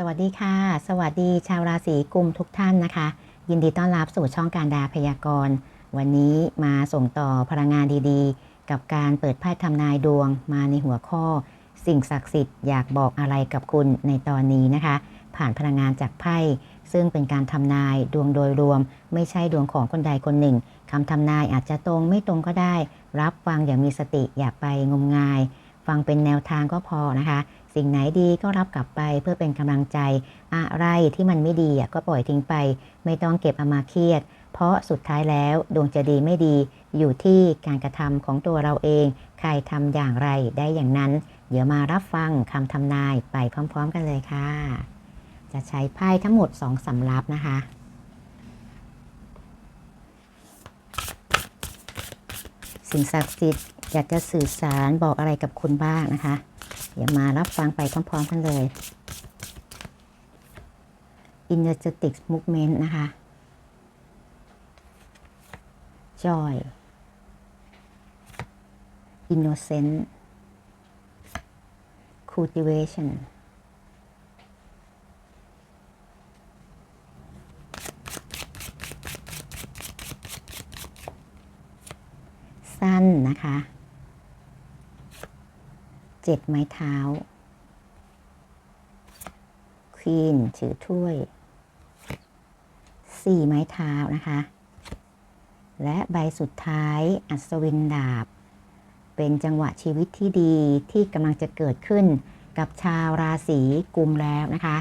สวัสดีค่ะ สวัสดีชาวราศีกุมทุกท่านนะคะ ยินดีต้อนรับสู่ช่องการดาพยากรณ์ วันนี้มาส่งต่อพลังงานดีๆ กับการเปิดไพ่ทำนายดวงมาในหัวข้อ สิ่งศักดิ์สิทธิ์อยากบอกอะไรกับคุณในตอนนี้นะคะ ผ่านพลังงานจากไพ่ซึ่งเป็นการทำนายดวงโดยรวม ไม่ใช่ดวงของคนใดคนหนึ่งคำทำนายอาจจะตรงไม่ตรงก็ได้ รับฟังอย่างมีสติอย่าไปงมงาย ฟังเป็นแนวทางก็พอนะคะ สิ่งไหนดีก็รับกลับไปเพื่อเป็นกำลังใจอะไรที่มันไม่ดีก็ปล่อยทิ้งไป ไม่ต้องเก็บเอามาเครียด เพราะสุดท้ายแล้วดวงจะดีไม่ดี อยู่ที่การกระทำของตัวเราเอง ใครทำอย่างไรได้อย่างนั้น เดี๋ยวมารับฟังคำทำนายไปพร้อม ๆ กันเลยค่ะ จะใช้ไพ่ทั้งหมด 2สำรับนะคะสิ่งศักดิ์สิทธิ์อยากจะสื่อสารบอกอะไรกับคุณบ้างนะคะ เดี๋ยวมารับฟังไปพร้อมๆกันเลย energetic movement นะคะ joy innocent cultivation สั้นนะคะ เจ็ดไม้เท้า ควีนถือถ้วยสี่ไม้เท้านะคะ และใบสุดท้ายอัศวินดาบ เป็นจังหวะชีวิตที่ดีที่กำลังจะเกิดขึ้นกับชาวราศีกุมแล้วนะคะ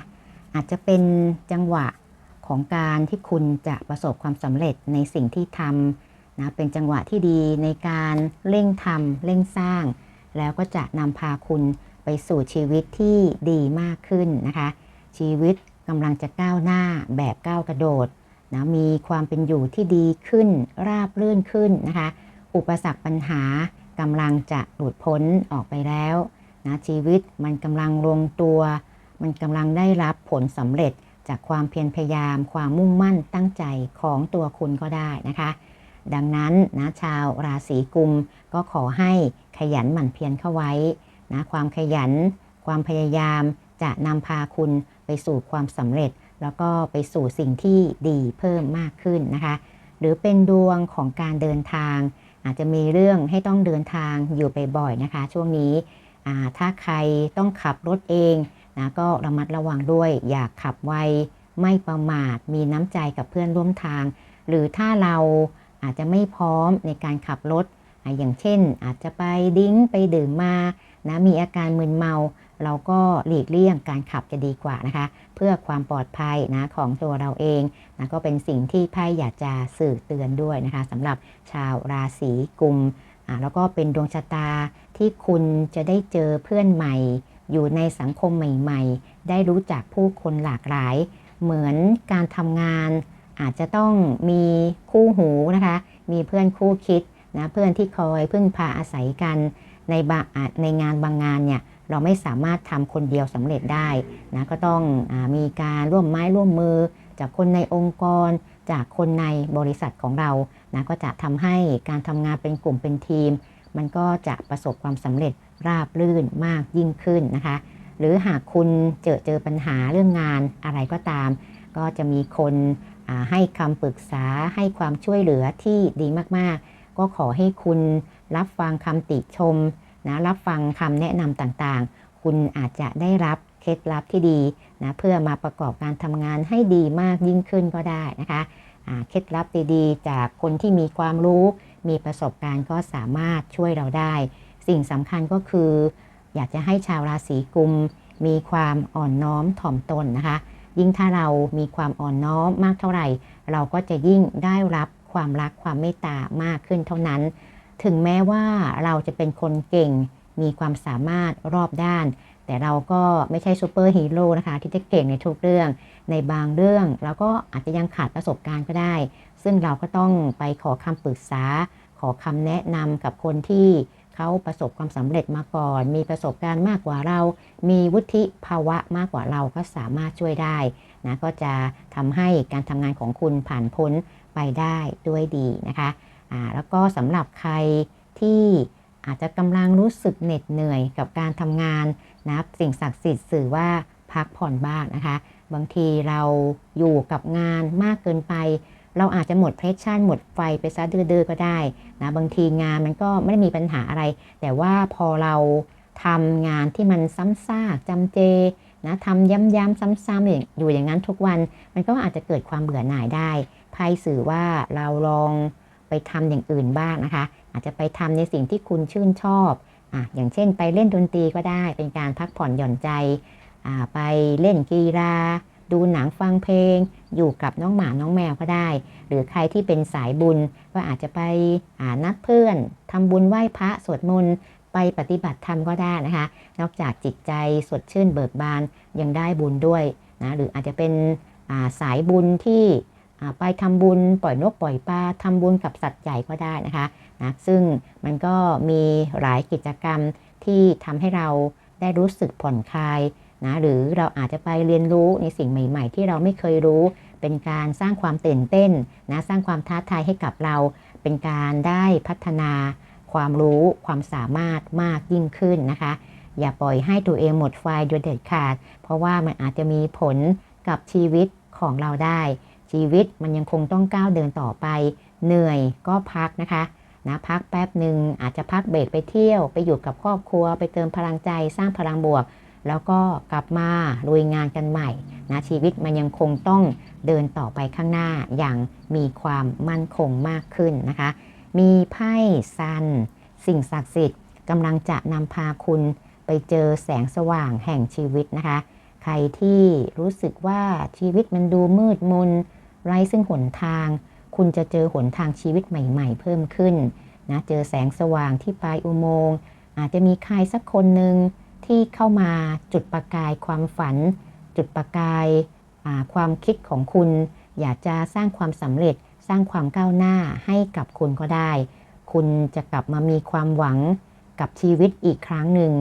อาจจะเป็นจังหวะของการที่คุณจะประสบความสำเร็จในสิ่งที่ทำนะเป็นจังหวะที่ดีในการเร่งทำเร่งสร้าง แล้วก็จะนำพาคุณไปสู่ชีวิตที่ดีมากขึ้นนะคะ ชีวิตกำลังจะก้าวหน้าแบบก้าวกระโดดนะมีความเป็นอยู่ที่ดีขึ้นราบรื่นขึ้นนะคะ อุปสรรคปัญหากำลังจะหลุดพ้นออกไปแล้วนะชีวิตมันกำลังลงตัว มันกำลังได้รับผลสำเร็จจากความเพียรพยายาม ความมุ่งมั่นตั้งใจของตัวคุณก็ได้นะคะ ดังนั้นนะชาวราศีกุมก็ขอให้ขยันหมั่นเพียรเข้าไว้นะความขยัน ความพยายามจะนำพาคุณไปสู่ความสำเร็จ แล้วก็ไปสู่สิ่งที่ดีเพิ่มมากขึ้นนะคะ หรือเป็นดวงของการเดินทาง อาจจะมีเรื่องให้ต้องเดินทางอยู่บ่อยๆนะคะ ช่วงนี้ถ้าใครต้องขับรถเองนะก็ระมัดระวังด้วย อย่าขับไวไม่ประมาทมีน้ำใจกับเพื่อนร่วมทาง หรือถ้าเรา อาจจะไม่พร้อมในการขับรถ อย่างเช่น อาจจะไปดิ้งไปดื่มมานะมีอาการมึนเมา เราก็หลีกเลี่ยงการขับจะดีกว่านะคะ เพื่อความปลอดภัยนะของตัวเราเองนะก็เป็นสิ่งที่ไพ่อยากจะสื่อเตือนด้วยนะคะสำหรับชาวราศีกุมแล้วก็เป็นดวงชะตาที่คุณจะได้เจอเพื่อนใหม่ อยู่ในสังคมใหม่ ๆ ได้รู้จักผู้คนหลากหลาย เหมือนการทำงาน อาจจะต้องมีคู่หูนะคะ มีเพื่อนคู่คิดนะเพื่อนที่คอยพึ่งพาอาศัยกันในบางในงานบางงานเนี่ยเราไม่สามารถทำคนเดียวสำเร็จได้นะก็ต้องอมีการร่วมไม้ร่วมมือ จากคนในองค์กร จากคนในบริษัทของเรานะก็จะทำให้การทำงานเป็นกลุ่มเป็นทีม มันก็จะประสบความสำเร็จราบรื่นมากยิ่งขึ้นนะคะ หรือหากคุณเจอเจอปัญหาเรื่องงานอะไรก็ตาม ก็จะมีคน ให้คำปรึกษาให้ความช่วยเหลือที่ดีมากๆ ก็ขอให้คุณรับฟังคำติชมนะรับฟังคำแนะนำต่างๆ คุณอาจจะได้รับเคล็ดลับที่ดีนะเพื่อมาประกอบการทำงานให้ดีมากยิ่งขึ้นก็ได้นะคะเคล็ดลับดีๆ จากคนที่มีความรู้ มีประสบการณ์ก็สามารถช่วยเราได้ สิ่งสำคัญก็คือ อยากจะให้ชาวราศีกุม มีความอ่อนน้อมถ่อมตนนะคะ ยิ่งถ้าเรามีความอ่อนน้อมมากเท่าไหร่ เราก็จะยิ่งได้รับความรักความเมตตามากขึ้นเท่านั้น ถึงแม้ว่าเราจะเป็นคนเก่ง มีความสามารถรอบด้าน แต่เราก็ไม่ใช่ซูเปอร์ฮีโร่นะคะ ที่จะเก่งในทุกเรื่อง ในบางเรื่องเราก็อาจจะยังขาดประสบการณ์ก็ได้ ซึ่งเราก็ต้องไปขอคำปรึกษา ขอคำแนะนำกับคนที่ เขาประสบความสำเร็จมาก่อน มีประสบการณ์มากกว่าเรา มีวุฒิภาวะมากกว่าเราก็สามารถช่วยได้นะก็จะทำให้การทำงานของคุณผ่านพ้นไปได้ด้วยดีนะคะแล้วก็สำหรับใครที่อาจจะกำลังรู้สึกเหน็ดเหนื่อยกับการทำงานนะสิ่งศักดิ์สิทธิ์สื่อว่าพักผ่อนบ้างนะคะ บางทีเราอยู่กับงานมากเกินไป เราอาจจะหมดเพรสชั่นหมดไฟไปซะดื้อๆก็ได้นะบางทีงานมันก็ไม่ได้มีปัญหาอะไร แต่ว่าพอเราทำงานที่มันซ้ำซากจำเจนะทำย้ำๆซ้ำๆอยู่อย่างนั้นทุกวัน มันก็อาจจะเกิดความเบื่อหน่ายได้ไพ่สื่อว่าเราลองไปทำอย่างอื่นบ้างนะคะ อาจจะไปทำในสิ่งที่คุณชื่นชอบอะอย่างเช่น ไปเล่นดนตรีก็ได้ เป็นการพักผ่อนหย่อนใจอ่าไปเล่นกีฬาดูหนังฟังเพลง อยู่กับน้องหมาน้องแมวก็ได้ หรือใครที่เป็นสายบุญก็อาจจะไปานัดเพื่อนทำบุญไหว้พระสวดมนต์ไปปฏิบัติธรรมก็ได้นะคะ นอกจากจิตใจสดชื่นเบิกบานยังได้บุญด้วยนะหรืออาจจะเป็นาสายบุญที่ไปทำบุญปล่อยนกปล่อยปลาทำบุญกับสัตว์ใหญ่ก็ได้นะคะนะซึ่งมันก็มีหลายกิจกรรมที่ทำให้เราได้รู้สึกผ่อนคลายนะหรือเราอาจจะไปเรียนรู้ในสิ่งใหม่ ๆ ที่เราไม่เคยรู้ เป็นการสร้างความตื่นเต้นนะสร้างความท้าทายให้กับเรา เป็นการได้พัฒนาความรู้ความสามารถมากยิ่งขึ้นนะคะ อย่าปล่อยให้ตัวเองหมดไฟโดยเด็ดขาด เพราะว่ามันอาจจะมีผลกับชีวิตของเราได้ ชีวิตมันยังคงต้องก้าวเดินต่อไป เหนื่อยก็พักนะคะนะพักแป๊บหนึ่งอาจจะพักเบรกไปเที่ยว ไปอยู่กับครอบครัว ไปเติมพลังใจสร้างพลังบวก แล้วก็กลับมาลุยงานกันใหม่นะชีวิตมันยังคงต้องเดินต่อไปข้างหน้าอย่างมีความมั่นคงมากขึ้นนะคะ มีไพ่ซัน สิ่งศักดิ์สิทธิ์กำลังจะนำพาคุณไปเจอแสงสว่างแห่งชีวิตนะคะ ใครที่รู้สึกว่าชีวิตมันดูมืดมนไร้ซึ่งหนทาง คุณจะเจอหนทางชีวิตใหม่ๆ เพิ่มขึ้นนะเจอแสงสว่างที่ปลายอุโมงค์อาจจะมีใครสักคนหนึ่ง ที่เข้ามาจุดประกายความฝัน จุดประกายความคิดของคุณ อยากจะสร้างความสำเร็จสร้างความก้าวหน้าให้กับคุณก็ได้ คุณจะกลับมามีความหวังกับชีวิตอีกครั้งหนึ่ง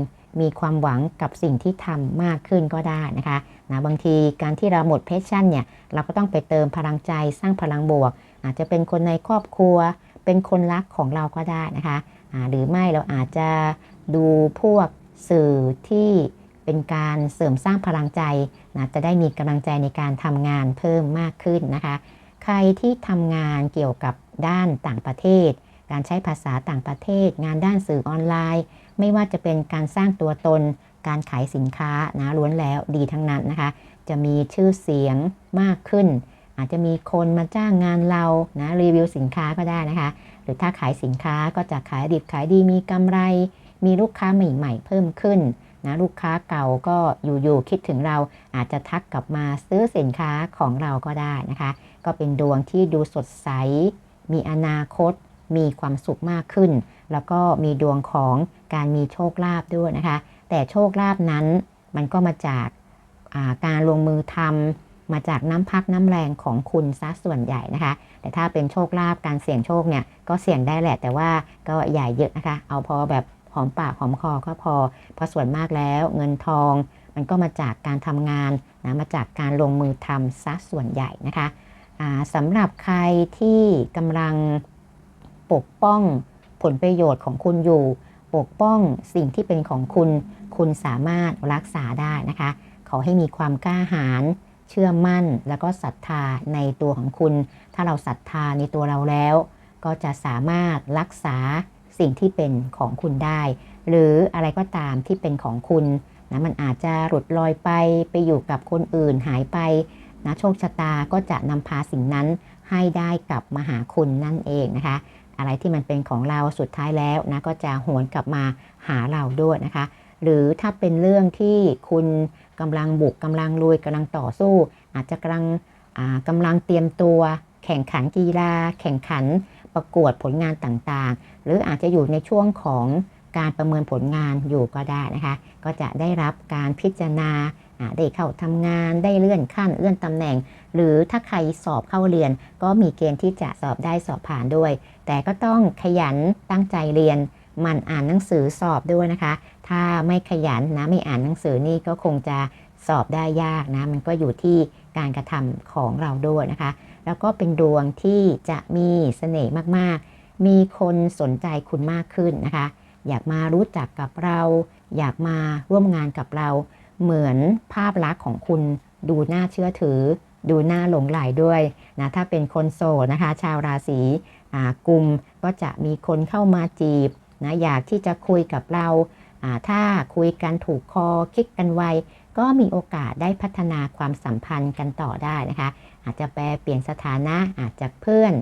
มีความหวังกับสิ่งที่ทำมากขึ้นก็ได้นะคะนะบางทีการที่เราหมดเพชชั่นเนี่ยเราก็ต้องไปเติมพลังใจสร้างพลังบวก อาจจะเป็นคนในครอบครัว เป็นคนรักของเราก็ได้นะคะะหรือไม่เราอาจจะดูพวก สื่อที่เป็นการเสริมสร้างพลังใจนะจะได้มีกำลังใจในการทำงานเพิ่มมากขึ้นนะคะ ใครที่ทำงานเกี่ยวกับด้านต่างประเทศ การใช้ภาษาต่างประเทศ งานด้านสื่อออนไลน์ ไม่ว่าจะเป็นการสร้างตัวตน การขายสินค้านะล้วนแล้วดีทั้งนั้นนะคะ จะมีชื่อเสียงมากขึ้น อาจจะมีคนมาจ้างงานเรานะรีวิวสินค้าก็ได้นะคะ หรือถ้าขายสินค้าก็จะขายดิบขายดีมีกำไร มีลูกค้าใหม่ ๆ เพิ่มขึ้นนะลูกค้าเก่าก็อยู่ๆคิดถึงเราอาจจะทักกลับมาซื้อสินค้าของเราก็ได้นะคะ ก็เป็นดวงที่ดูสดใส มีอนาคต มีความสุขมากขึ้น แล้วก็มีดวงของการมีโชคลาภด้วยนะคะ แต่โชคลาภนั้นมันก็มาจากาการลงมือทำมาจากน้ำพักน้ำแรงของคุณซะส่วนใหญ่นะคะ แต่ถ้าเป็นโชคลาภการเสี่ยงโชคเนี่ยก็เสี่ยงได้แหละแต่ว่าก็ใหญ่เยอะนะคะ เอาพอแบบ หอมปากหอมคอก็พอ เพราะส่วนมากแล้วเงินทอง มันก็มาจากการทำงานนะมาจากการลงมือทำซะส่วนใหญ่นะคะสำหรับใครที่กำลังปกป้องผลประโยชน์ของคุณอยู่ ปกป้องสิ่งที่เป็นของคุณ คุณสามารถรักษาได้นะคะ ขอให้มีความกล้าหาญเชื่อมั่นแล้วก็ศรัทธาในตัวของคุณ ถ้าเราศรัทธาในตัวเราแล้ว ก็จะสามารถรักษา สิ่งที่เป็นของคุณได้ หรืออะไรก็ตามที่เป็นของคุณนะมันอาจจะหลุดลอยไปไปอยู่กับคนอื่นหายไปนะโชคชะตาก็จะนำพาสิ่งนั้นให้ได้กลับมาหาคุณนั่นเองนะคะ อะไรที่มันเป็นของเราสุดท้ายแล้วนะก็จะหวนกลับมาหาเราด้วยนะคะ หรือถ้าเป็นเรื่องที่คุณกำลังบุกกำลังลุยกำลังต่อสู้ อาจจะกำลังกำลังเตรียมตัว แข่งขันกีฬาแข่งขัน ประกวดผลงานต่างๆ หรืออาจจะอยู่ในช่วงของการประเมินผลงานอยู่ก็ได้นะคะ ก็จะได้รับการพิจารณาได้เข้าทำงานได้เลื่อนขั้นเลื่อนตำแหน่ง หรือถ้าใครสอบเข้าเรียน ก็มีเกณฑ์ที่จะสอบได้สอบผ่านด้วย แต่ก็ต้องขยันตั้งใจเรียนมันอ่านหนังสือสอบด้วยนะคะ ถ้าไม่ขยันนะไม่อ่านหนังสือนี่ก็คงจะ สอบได้ยากนะ มันก็อยู่ที่การกระทำของเราด้วยนะคะ แล้วก็เป็นดวงที่จะมีเสน่ห์มากๆ มีคนสนใจคุณมากขึ้นนะคะ อยากมารู้จักกับเรา อยากมาร่วมงานกับเรา เหมือนภาพลักษณ์ของคุณดูน่าเชื่อถือ ดูน่าหลงไหลด้วยนะถ้าเป็นคนโสดนะคะ ชาวราศีกุมก็จะมีคนเข้ามาจีบนะอยากที่จะคุยกับเราอ่าถ้าคุยกันถูกคอคลิกกันไว ก็มีโอกาสได้พัฒนาความสัมพันธ์กันต่อได้นะคะ อาจจะแปลเปลี่ยนสถานะอาจจะเพื่อน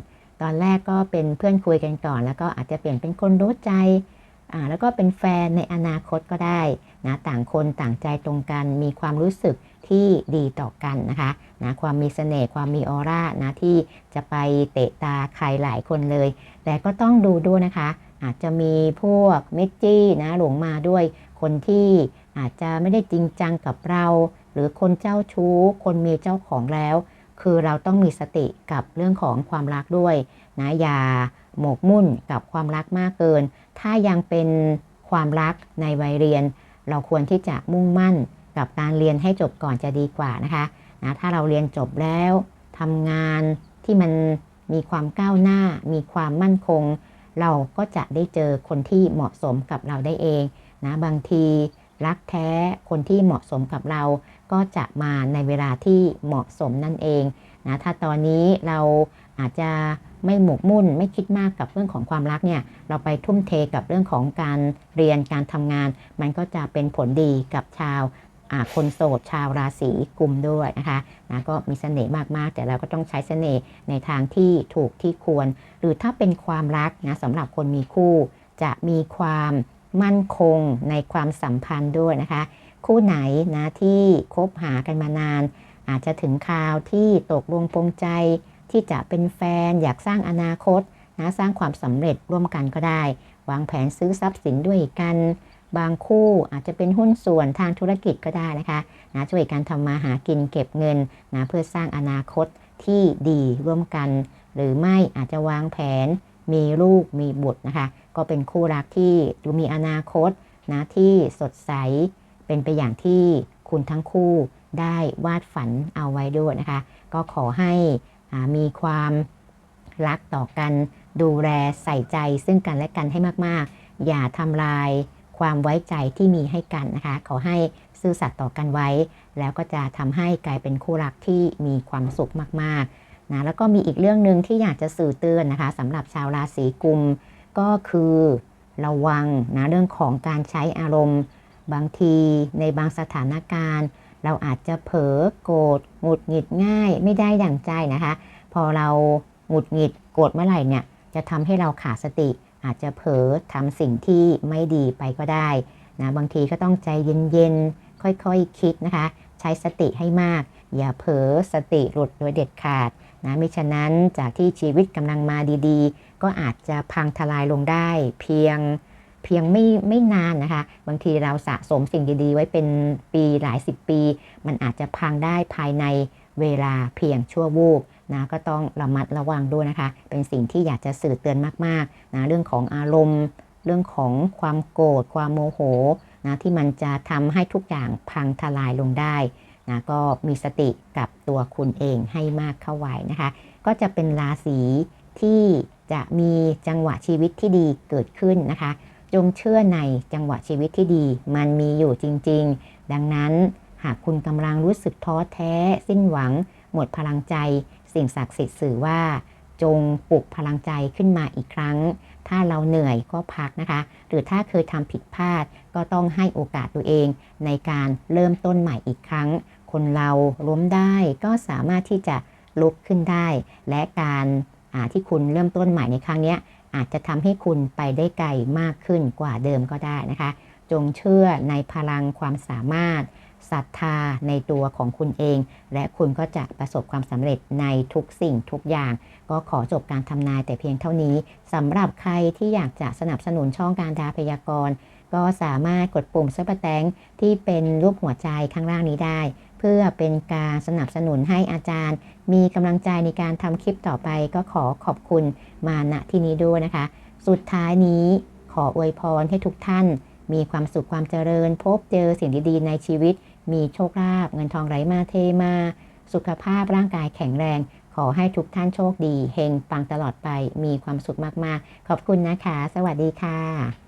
ตอนแรกก็เป็นเพื่อนคุยกันก่อน แล้วก็อาจจะเปลี่ยนเป็นคนรู้ใจแล้วก็เป็นแฟนในอนาคตก็ได้นะต่างคนต่างใจตรงกันมีความรู้สึกที่ดีต่อกันนะคะนะความมีเสน่ห์ความมีออร่านะที่จะไปเตะตาใครหลายคนเลย แต่ก็ต้องดูด้วยนะคะ อาจจะมีพวกเมจจี้นะหลงมาด้วย คนที่อาจจะไม่ได้จริงจังกับเรา หรือคนเจ้าชู้ คนมีเจ้าของแล้ว คือเราต้องมีสติกับเรื่องของความรักด้วยนะอย่าหมกมุ่นกับความรักมากเกิน ถ้ายังเป็นความรักในวัยเรียน เราควรที่จะมุ่งมั่นกับการเรียนให้จบก่อนจะดีกว่านะคะนะถ้าเราเรียนจบแล้วทำงานที่มันมีความก้าวหน้า มีความมั่นคง เราก็จะได้เจอคนที่เหมาะสมกับเราได้เอง นะบางทีรักแท้คนที่เหมาะสมกับเราก็จะมาในเวลาที่เหมาะสมนั่นเองนะถ้าตอนนี้เราอาจจะไม่หมกมุ่นไม่คิดมากกับเรื่องของความรักเนี่ยเราไปทุ่มเทกับเรื่องของการเรียนการทำงาน มันก็จะเป็นผลดีกับชาวคนโสดชาวราศีกุมด้วยนะคะนะก็มีเสน่ห์มาก ๆ แต่เราก็ต้องใช้เสน่ห์ในทางที่ถูกที่ควร หรือถ้าเป็นความรักนะสำหรับคนมีคู่ จะมีความ มั่นคงในความสัมพันธ์ด้วยนะคะ คู่ไหนนะที่คบหากันมานาน อาจจะถึงคราวที่ตกลงปรงใจ ที่จะเป็นแฟนอยากสร้างอนาคตนะสร้างความสำเร็จร่วมกันก็ได้ วางแผนซื้อทรัพย์สินด้วยกัน บางคู่อาจจะเป็นหุ้นส่วนทางธุรกิจก็ได้นะคะนะช่วยกันทำมาหากินเก็บเงินนะเพื่อสร้างอนาคตที่ดีร่วมกัน หรือไม่อาจจะวางแผน มีลูกมีบุตรนะคะ ก็เป็นคู่รักที่ดูมีอนาคตนะที่สดใสเป็นไปอย่างที่คุณทั้งคู่ได้วาดฝันเอาไว้ด้วยนะคะ ก็ขอให้มีความรักต่อกันดูแลใส่ใจซึ่งกันและกันให้มากๆ อย่าทำลายความไว้ใจที่มีให้กันนะคะ ขอให้ซื่อสัตย์ต่อกันไว้ แล้วก็จะทำให้กลายเป็นคู่รักที่มีความสุขมากๆ นะแล้วก็มีอีกเรื่องหนึ่งที่อยากจะสื่อเตือนนะคะสำหรับชาวราศีกุม ก็คือระวังนะเรื่องของการใช้อารมณ์ บางทีในบางสถานการณ์ เราอาจจะเผลอโกรธหงุดหงิดง่ายไม่ได้ดั่งใจนะคะ พอเราหงุดหงิดโกรธเมื่อไหร่เนี่ยจะทำให้เราขาดสติ อาจจะเผลอทำสิ่งที่ไม่ดีไปก็ได้นะบางทีก็ต้องใจเย็นๆค่อยๆคคิดนะคะ ใช้สติให้มาก อย่าเผลอสติหลุดโดยเด็ดขาดนะมิฉะนั้นจากที่ชีวิตกำลังมาดีๆ ก็อาจจะพังทลายลงได้ เพียงเพียงไม่ไม่นานนะคะ บางทีเราสะสมสิ่งดีๆ ไว้เป็นปีหลายสิบปี มันอาจจะพังได้ภายในเวลาเพียงชั่ววูบนะก็ต้องระมัดระวังด้วยนะคะ เป็นสิ่งที่อยากจะสื่อเตือนมากๆนะเรื่องของอารมณ์ เรื่องของความโกรธความโมโหนะที่มันจะทำให้ทุกอย่างพังทลายลงได้ นะก็มีสติกับตัวคุณเองให้มากเข้าไว้นะคะ ก็จะเป็นราศีที่จะมีจังหวะชีวิตที่ดีเกิดขึ้นนะคะ จงเชื่อในจังหวะชีวิตที่ดี มันมีอยู่จริง ๆ ดังนั้นหากคุณกำลังรู้สึกท้อแท้ สิ้นหวัง หมดพลังใจ สิ่งศักดิ์สิทธิ์สื่อว่า จงปลุกพลังใจขึ้นมาอีกครั้ง ถ้าเราเหนื่อยก็พักนะคะ หรือถ้าเคยทำผิดพลาด ก็ต้องให้โอกาสตัวเอง ในการเริ่มต้นใหม่อีกครั้ง คนเราล้มได้ก็สามารถที่จะลุกขึ้นได้ และการที่คุณเริ่มต้นใหม่ในครั้งนี้อาจจะทำให้คุณไปได้ไกลมากขึ้นกว่าเดิมก็ได้นะคะ จงเชื่อในพลังความสามารถ ศรัทธาในตัวของคุณเอง และคุณก็จะประสบความสำเร็จในทุกสิ่งทุกอย่าง ก็ขอจบการทำนายแต่เพียงเท่านี้สำหรับใครที่อยากจะสนับสนุนช่องการดาพยากรณ์ก็สามารถกดปุ่มซับแตงที่เป็นรูปหัวใจข้างล่างนี้ได้ เพื่อเป็นการสนับสนุนให้อาจารย์ มีกำลังใจในการทำคลิปต่อไปก็ขอขอบคุณมาณที่นี้ด้วยนะคะ สุดท้ายนี้ขออวยพรให้ทุกท่าน มีความสุขความเจริญ พบเจอสิ่งดีๆในชีวิต มีโชคลาภเงินทองไหลมาเทมา สุขภาพร่างกายแข็งแรง ขอให้ทุกท่านโชคดี เฮงปังตลอดไปมีความสุขมากๆ ขอบคุณนะคะ สวัสดีค่ะ